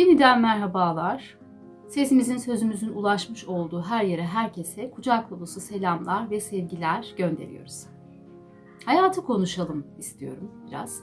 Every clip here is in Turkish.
Yeniden merhabalar. Sesimizin sözümüzün ulaşmış olduğu her yere herkese kucak dolusu selamlar ve sevgiler gönderiyoruz. Hayatı konuşalım istiyorum biraz.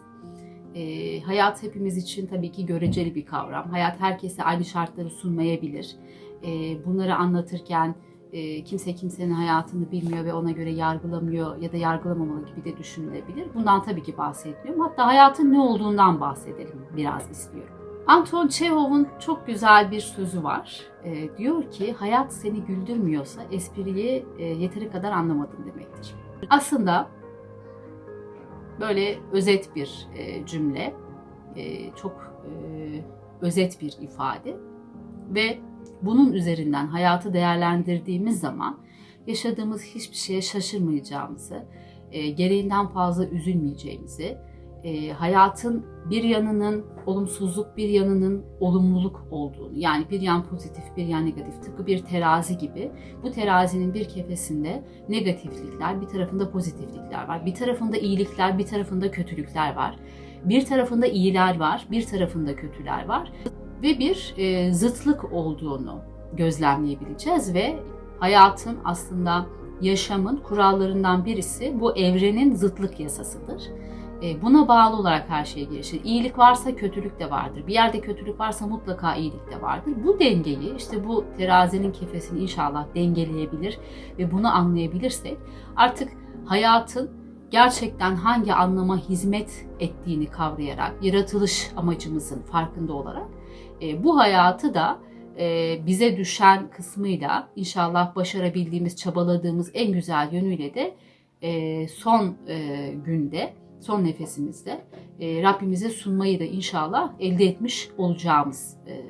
Ee, hayat hepimiz için tabii ki göreceli bir kavram. Hayat herkese aynı şartları sunmayabilir. Ee, bunları anlatırken e, kimse kimsenin hayatını bilmiyor ve ona göre yargılamıyor ya da yargılamamalı gibi de düşünülebilir. Bundan tabii ki bahsetmiyorum. Hatta hayatın ne olduğundan bahsedelim biraz istiyorum. Anton Çehov'un çok güzel bir sözü var. E, diyor ki hayat seni güldürmüyorsa espriyi e, yeteri kadar anlamadın demektir. Aslında böyle özet bir e, cümle, e, çok e, özet bir ifade ve bunun üzerinden hayatı değerlendirdiğimiz zaman yaşadığımız hiçbir şeye şaşırmayacağımızı, e, gereğinden fazla üzülmeyeceğimizi, e, hayatın bir yanının olumsuzluk, bir yanının olumluluk olduğunu, yani bir yan pozitif, bir yan negatif, tıpkı bir terazi gibi. Bu terazinin bir kefesinde negatiflikler, bir tarafında pozitiflikler var. Bir tarafında iyilikler, bir tarafında kötülükler var. Bir tarafında iyiler var, bir tarafında kötüler var. Ve bir e, zıtlık olduğunu gözlemleyebileceğiz ve hayatın aslında yaşamın kurallarından birisi bu evrenin zıtlık yasasıdır. E, Buna bağlı olarak her şey gelişir. İyilik varsa kötülük de vardır. Bir yerde kötülük varsa mutlaka iyilik de vardır. Bu dengeyi işte bu terazinin kefesini inşallah dengeleyebilir ve bunu anlayabilirsek artık hayatın gerçekten hangi anlama hizmet ettiğini kavrayarak, yaratılış amacımızın farkında olarak e, bu hayatı da e, bize düşen kısmıyla inşallah başarabildiğimiz, çabaladığımız en güzel yönüyle de son günde son nefesimizde e, Rabbimize sunmayı da inşallah elde etmiş olacağımız e,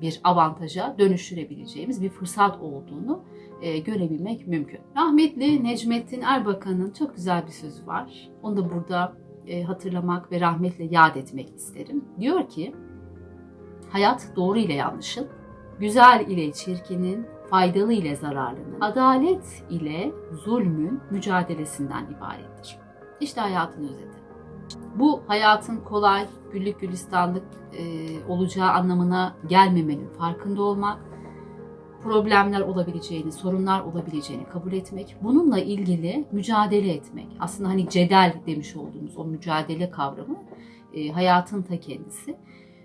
bir avantaja dönüştürebileceğimiz bir fırsat olduğunu e, görebilmek mümkün. Rahmetli Necmettin Erbakan'ın çok güzel bir sözü var. Onu da burada e, hatırlamak ve rahmetle yad etmek isterim. Diyor ki, hayat doğru ile yanlışın, güzel ile çirkinin, faydalı ile zararlının, adalet ile zulmün mücadelesinden ibarettir. İşte hayatın özeti. Bu hayatın kolay, güllük gülistanlık e, olacağı anlamına gelmemenin farkında olmak, problemler olabileceğini, sorunlar olabileceğini kabul etmek, bununla ilgili mücadele etmek. Aslında hani cedel demiş olduğumuz o mücadele kavramı e, hayatın ta kendisi.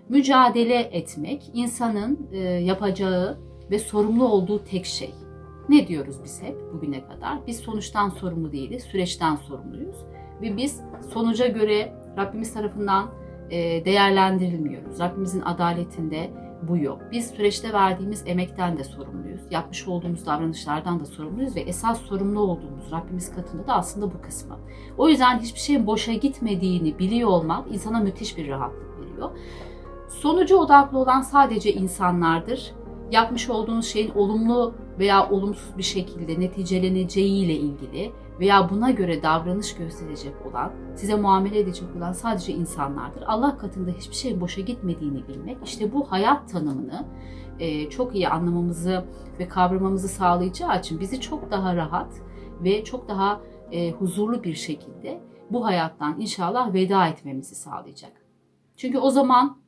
Mücadele etmek insanın e, yapacağı ve sorumlu olduğu tek şey. Ne diyoruz biz hep bugüne kadar? Biz sonuçtan sorumlu değiliz, süreçten sorumluyuz ve biz sonuca göre Rabbimiz tarafından e, değerlendirilmiyoruz. Rabbimizin adaletinde bu yok. Biz süreçte verdiğimiz emekten de sorumluyuz. Yapmış olduğumuz davranışlardan da sorumluyuz ve esas sorumlu olduğumuz Rabbimiz katında da aslında bu kısmı. O yüzden hiçbir şeyin boşa gitmediğini biliyor olmak insana müthiş bir rahatlık veriyor. Sonucu odaklı olan sadece insanlardır. Yapmış olduğunuz şeyin olumlu veya olumsuz bir şekilde neticeleneceğiyle ilgili veya buna göre davranış gösterecek olan, size muamele edecek olan sadece insanlardır. Allah katında hiçbir şeyin boşa gitmediğini bilmek, işte bu hayat tanımını e, çok iyi anlamamızı ve kavramamızı sağlayacağı için bizi çok daha rahat ve çok daha e, huzurlu bir şekilde bu hayattan inşallah veda etmemizi sağlayacak. Çünkü o zaman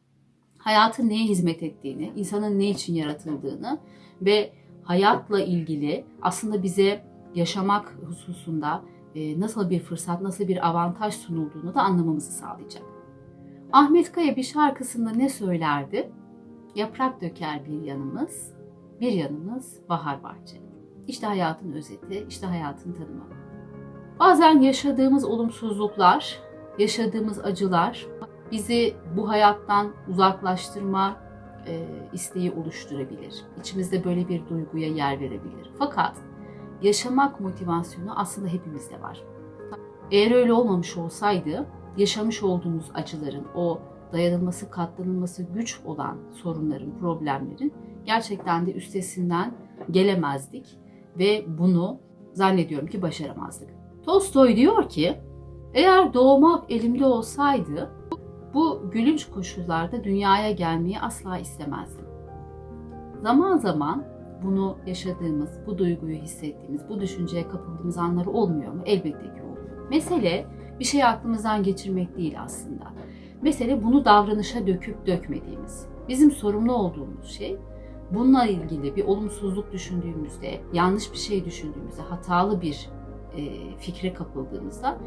hayatın neye hizmet ettiğini, insanın ne için yaratıldığını ve hayatla ilgili aslında bize yaşamak hususunda e, nasıl bir fırsat, nasıl bir avantaj sunulduğunu da anlamamızı sağlayacak. Ahmet Kaya bir şarkısında ne söylerdi? Yaprak döker bir yanımız, bir yanımız bahar bahçe. İşte hayatın özeti, işte hayatın tanımı. Bazen yaşadığımız olumsuzluklar, yaşadığımız acılar bizi bu hayattan uzaklaştırma e, isteği oluşturabilir. İçimizde böyle bir duyguya yer verebilir. Fakat yaşamak motivasyonu aslında hepimizde var. Eğer öyle olmamış olsaydı yaşamış olduğumuz acıların, o dayanılması, katlanılması güç olan sorunların, problemlerin gerçekten de üstesinden gelemezdik ve bunu zannediyorum ki başaramazdık. Tolstoy diyor ki, eğer doğmak elimde olsaydı bu gülünç koşullarda dünyaya gelmeyi asla istemezdim. Zaman zaman bunu yaşadığımız, bu duyguyu hissettiğimiz, bu düşünceye kapıldığımız anları olmuyor mu? Elbette ki oluyor. Mesele bir şeyi aklımızdan geçirmek değil aslında. Mesele bunu davranışa döküp dökmediğimiz. Bizim sorumlu olduğumuz şey bununla ilgili bir olumsuzluk düşündüğümüzde, yanlış bir şey düşündüğümüzde, hatalı bir e, fikre kapıldığımızda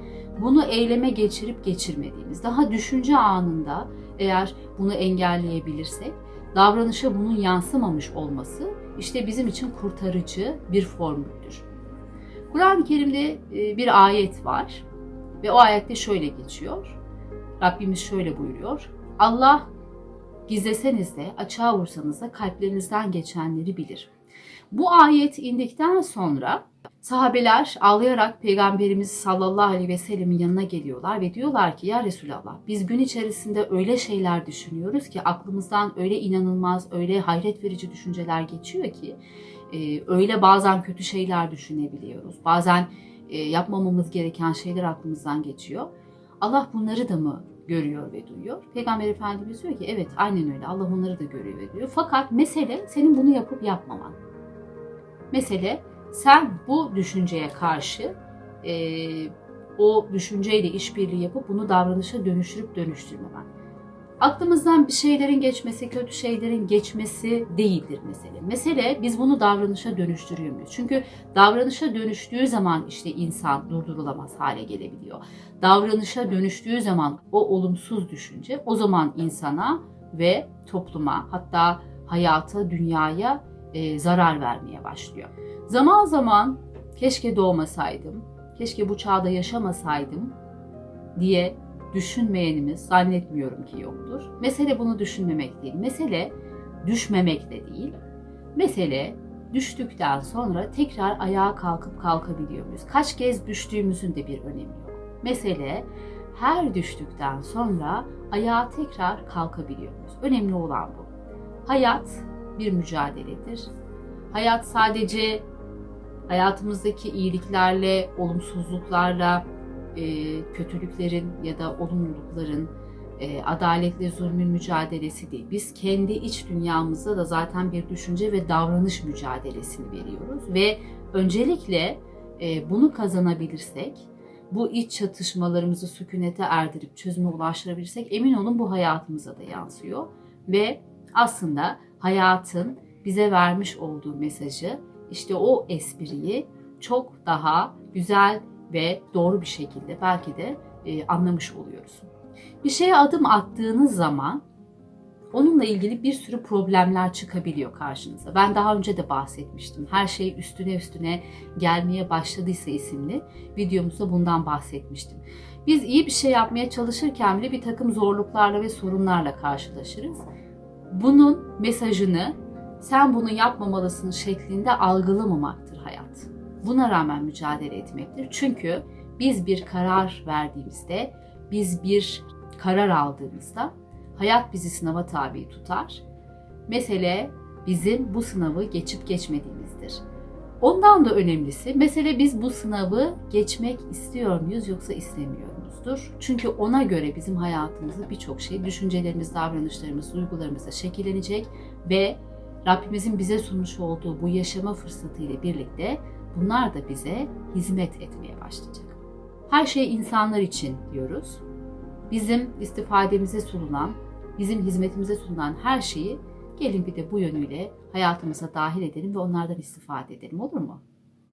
bunu eyleme geçirip geçirmediğimiz, daha düşünce anında eğer bunu engelleyebilirsek davranışa bunun yansımamış olması işte bizim için kurtarıcı bir formüldür. Kur'an-ı Kerim'de e, bir ayet var ve o ayette şöyle geçiyor. Rabbimiz şöyle buyuruyor. Allah gizleseniz de açığa vursanız da kalplerinizden geçenleri bilir. Bu ayet indikten sonra sahabeler ağlayarak Peygamberimiz sallallahu aleyhi ve sellemin yanına geliyorlar ve diyorlar ki ya Resulallah biz gün içerisinde öyle şeyler düşünüyoruz ki aklımızdan öyle inanılmaz, öyle hayret verici düşünceler geçiyor ki e, öyle bazen kötü şeyler düşünebiliyoruz. Bazen e, yapmamamız gereken şeyler aklımızdan geçiyor. Allah bunları da mı görüyor ve duyuyor? Peygamber Efendimiz diyor ki evet aynen öyle Allah onları da görüyor ve duyuyor. Fakat mesele senin bunu yapıp yapmaman. Mesele sen bu düşünceye karşı e, o düşünceyle işbirliği yapıp bunu davranışa dönüştürüp dönüştürmemen. Aklımızdan bir şeylerin geçmesi, kötü şeylerin geçmesi değildir mesele. Mesele biz bunu davranışa dönüştürüyor muyuz? Çünkü davranışa dönüştüğü zaman işte insan durdurulamaz hale gelebiliyor. Davranışa dönüştüğü zaman o olumsuz düşünce o zaman insana ve topluma hatta hayata, dünyaya e, zarar vermeye başlıyor. Zaman zaman keşke doğmasaydım, keşke bu çağda yaşamasaydım diye düşünmeyenimiz zannetmiyorum ki yoktur. Mesele bunu düşünmemek değil. Mesele düşmemek de değil. Mesele düştükten sonra tekrar ayağa kalkıp kalkabiliyor muyuz? Kaç kez düştüğümüzün de bir önemi yok. Mesele her düştükten sonra ayağa tekrar kalkabiliyor muyuz? Önemli olan bu. Hayat bir mücadeledir. Hayat sadece hayatımızdaki iyiliklerle, olumsuzluklarla, e, kötülüklerin ya da olumlulukların, e, adaletle zulmün mücadelesi değil. Biz kendi iç dünyamızda da zaten bir düşünce ve davranış mücadelesini veriyoruz ve öncelikle e, bunu kazanabilirsek, bu iç çatışmalarımızı sükunete erdirip çözüme ulaştırabilirsek emin olun bu hayatımıza da yansıyor ve aslında hayatın bize vermiş olduğu mesajı işte o espriyi çok daha güzel ve doğru bir şekilde belki de e, anlamış oluyoruz. Bir şeye adım attığınız zaman onunla ilgili bir sürü problemler çıkabiliyor karşınıza. Ben daha önce de bahsetmiştim. Her şey üstüne üstüne gelmeye başladıysa isimli videomuzda bundan bahsetmiştim. Biz iyi bir şey yapmaya çalışırken bile bir takım zorluklarla ve sorunlarla karşılaşırız. Bunun mesajını sen bunu yapmamalısın şeklinde algılamamaktır hayat. Buna rağmen mücadele etmektir. Çünkü biz bir karar verdiğimizde, biz bir karar aldığımızda hayat bizi sınava tabi tutar. Mesele bizim bu sınavı geçip geçmediğimizdir. Ondan da önemlisi mesele biz bu sınavı geçmek istiyor muyuz yoksa istemiyor muyuzdur? Çünkü ona göre bizim hayatımızda birçok şey, düşüncelerimiz, davranışlarımız, duygularımız da şekillenecek ve Rabbimizin bize sunmuş olduğu bu yaşama fırsatı ile birlikte bunlar da bize hizmet etmeye başlayacak. Her şey insanlar için diyoruz. Bizim istifademize sunulan, bizim hizmetimize sunulan her şeyi gelin bir de bu yönüyle hayatımıza dahil edelim ve onlardan istifade edelim olur mu?